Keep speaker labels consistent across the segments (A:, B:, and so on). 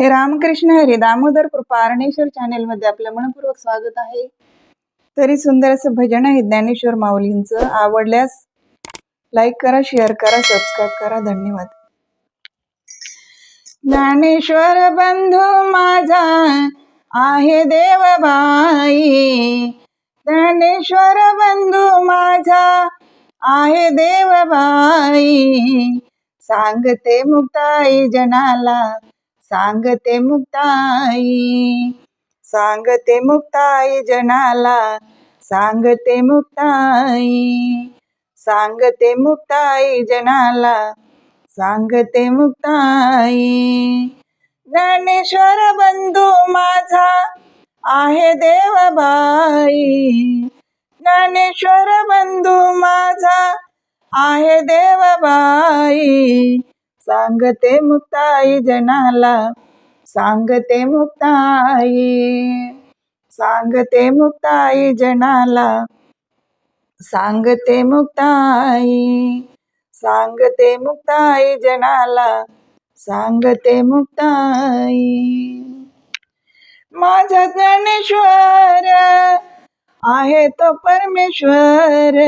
A: हे रामकृष्ण हरी दामोदर कृपारणेश्वर चॅनेलमध्ये मध्ये आपलं मनपूर्वक स्वागत आहे. तरी सुंदर असं भजन आहे ज्ञानेश्वर माऊलींचं. आवडल्यास लाईक करा शेअर करा सबस्क्राईब करा. धन्यवाद. ज्ञानेश्वर बंधू माझा आहे देवबाई. ज्ञानेश्वर बंधू माझा आहे देवबाई. सांगते मुक्ताई जनाला सांगते मुक्ताई सांगते मुक्ताई जनाला सांगते मुक्ताई सांगते मुक्ताई जनाला सांगते मुक्ताई. ज्ञानेश्वर बंधू माझा आहे देवबाई ज्ञानेश्वर बंधू माझा आहे देवबाई. सांगते मुक्ताई जनाला. सांगते मुक्ताई सांगते मुक्ताई जनाला. सांगते मुक्ताई सांगते मुक्ताई जनाला. सांगते मुक्ताई माझा ज्ञानेश्वर आहे तो परमेश्वर.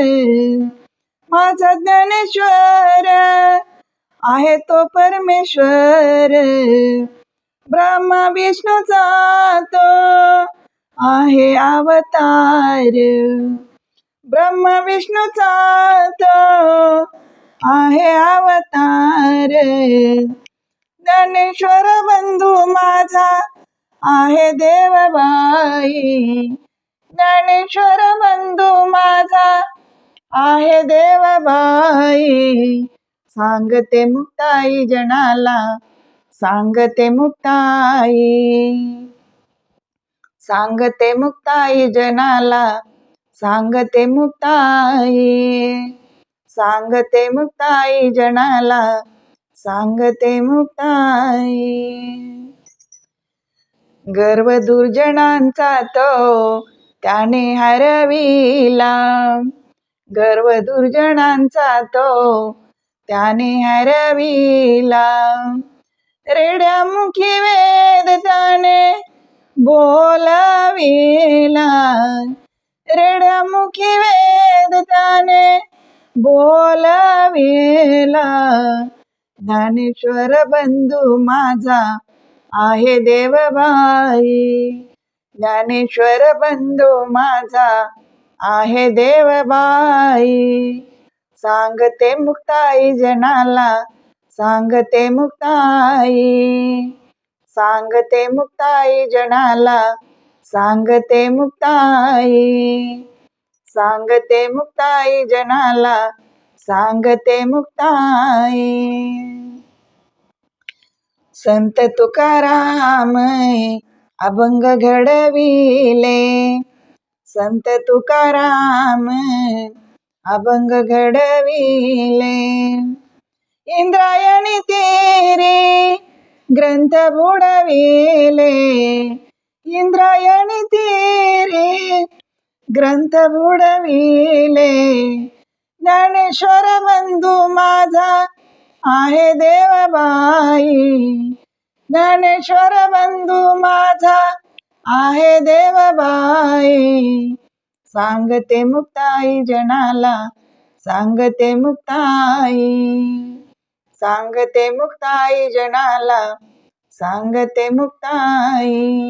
A: माझा ज्ञानेश्वर आहे तो परमेश्वर. ब्रह्मा विष्णूचा तो आहे अवतार. ब्रह्मा विष्णूचा तो आहे अवतार. ज्ञानेश्वर बंधू माझा आहे देवबाई. ज्ञानेश्वर बंधू माझा आहे देवबाई. सांगते मुक्ताई जनाला सांगते मुक्ताई. सांगते मुक्ताई जनाला सांगते मुक्ताई. सांगते मुक्ताई जनाला सांगते मुक्ताई. गर्व दुर्जनांचा तो त्याने हरविला. गर्व दुर्जनांचा तो त्याने हरविला. रेड्यामुखी वेद त्याने बोलाविला. रेड्यामुखी वेद त्याने बोलाविला. ज्ञानेश्वर बंधू माझा आहे देवबाई. ज्ञानेश्वर बंधू माझा आहे देवबाई. सांगते मुक्ताई जनाला सांगते मुक्ताई. सांगते मुक्ताई जनाला सांगते मुक्ताई. सांगते मुक्ताई जनाला सांगते मुक्ताई. संत तुकाराम अभंग घडविले. संत तुकाराम अभंग घडविले. इंद्रायणी तेरे ग्रंथ बुडविले. इंद्रायणी तेरे ग्रंथ बुडविले. ज्ञानेश्वर बंधू माझा आहे देवबाई. ज्ञानेश्वर बंधू माझा आहे देवबाई. सांगते मुक्ताई जनाला सांगते मुक्ताई. सांगते मुक्ताई जनाला सांगते मुक्ताई.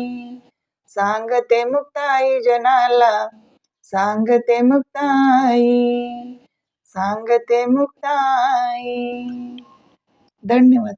A: सांगते मुक्ताई जनाला सांगते मुक्ताई. सांगते मुक्ताई. धन्यवाद.